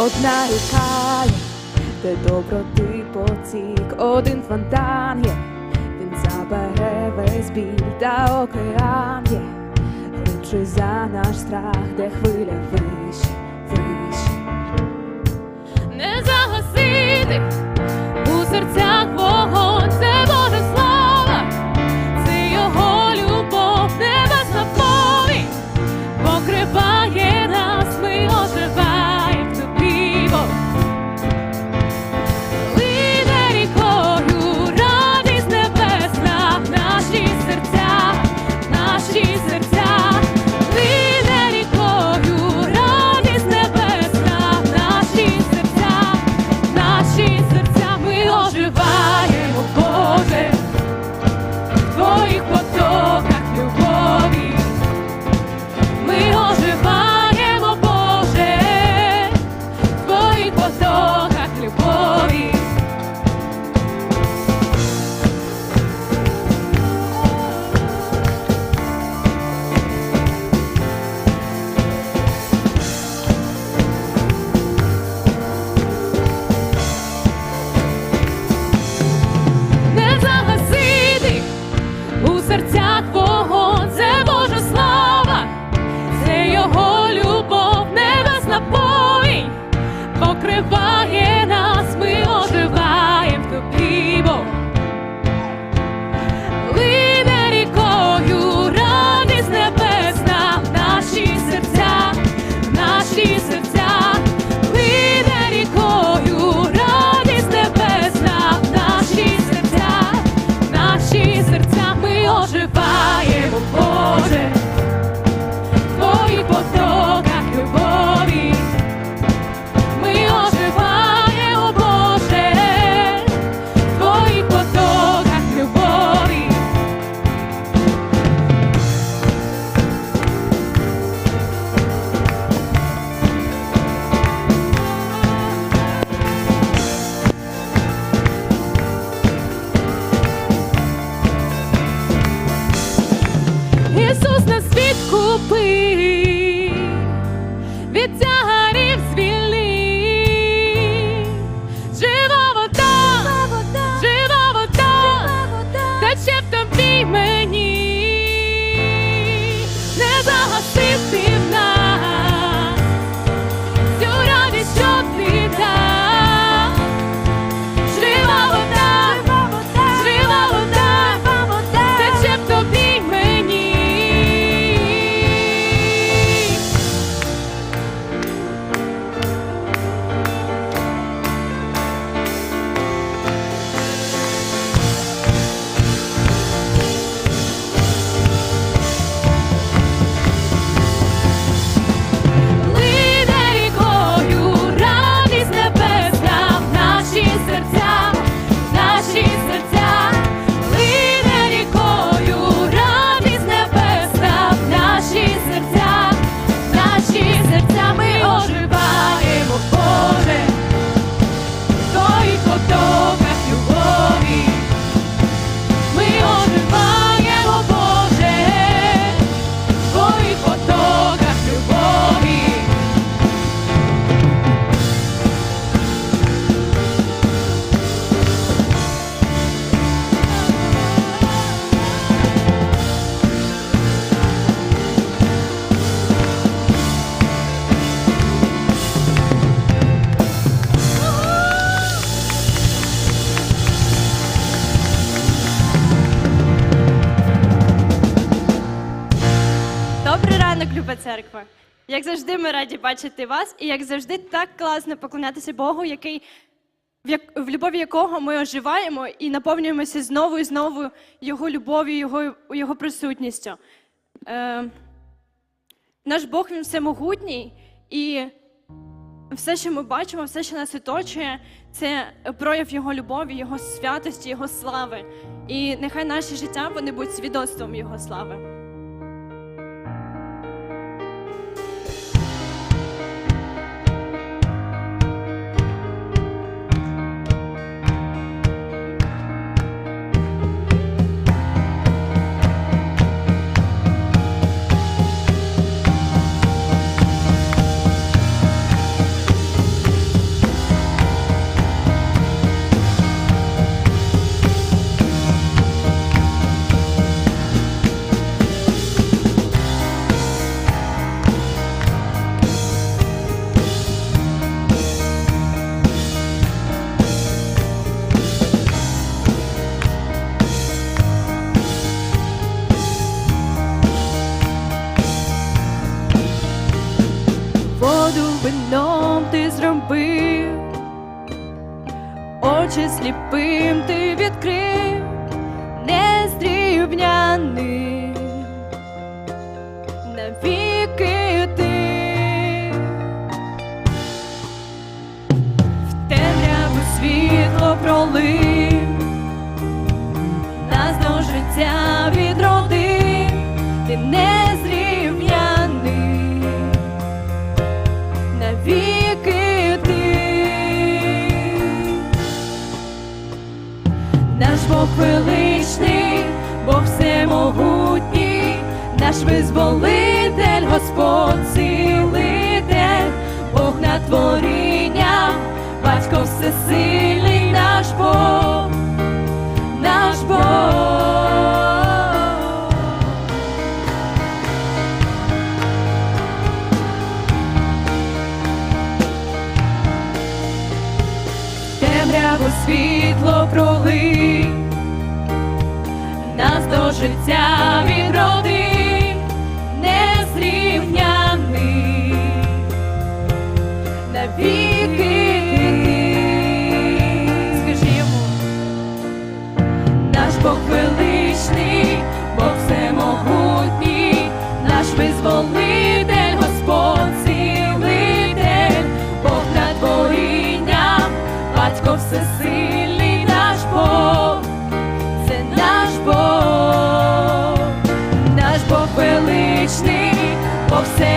одна ріка є, де доброти потік, один фонтан є, він забере весь біль та океан є, глибший за наш страх, де хвиля вище, вище. не загасити у серцях вогонь, церква. Як завжди, ми раді бачити вас, і як завжди, так класно поклонятися Богу, який в, як, в любові якого ми оживаємо і наповнюємося знову і знову Його любов'ю, Його, Його присутністю. Е, наш Бог він всемогутній, і все, що ми бачимо, все, що нас оточує, це прояв Його любові, Його святості, Його слави. І нехай наші життя вони будуть свідоцтвом Його слави. вином ти зробив, очі сліпим ти відкрив нездрівняний. величний, Бог всемогутній, наш визволитель, Господь силитель, Бог на творіння, батько всесильний наш Бог, наш Бог. Темряву світло пролив до життя відроди роди на навіки, скажімо, наш Бог великий. você.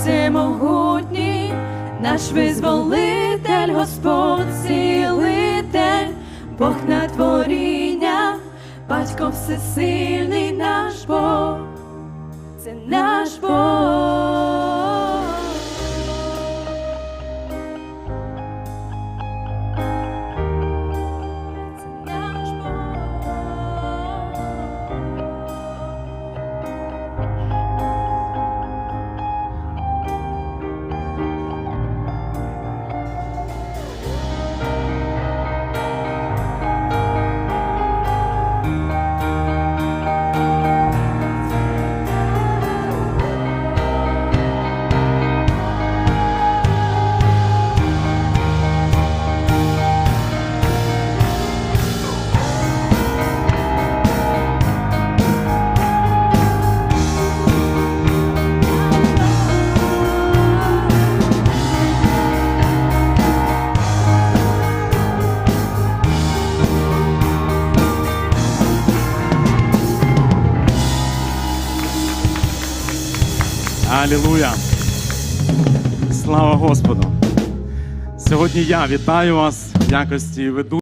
всемогутній, наш визволитель, Господь цілитель, Бог на творіння, батько всесильний наш Бог, це наш Бог. Алілуя! Слава Господу! Сьогодні я вітаю вас в якості веду.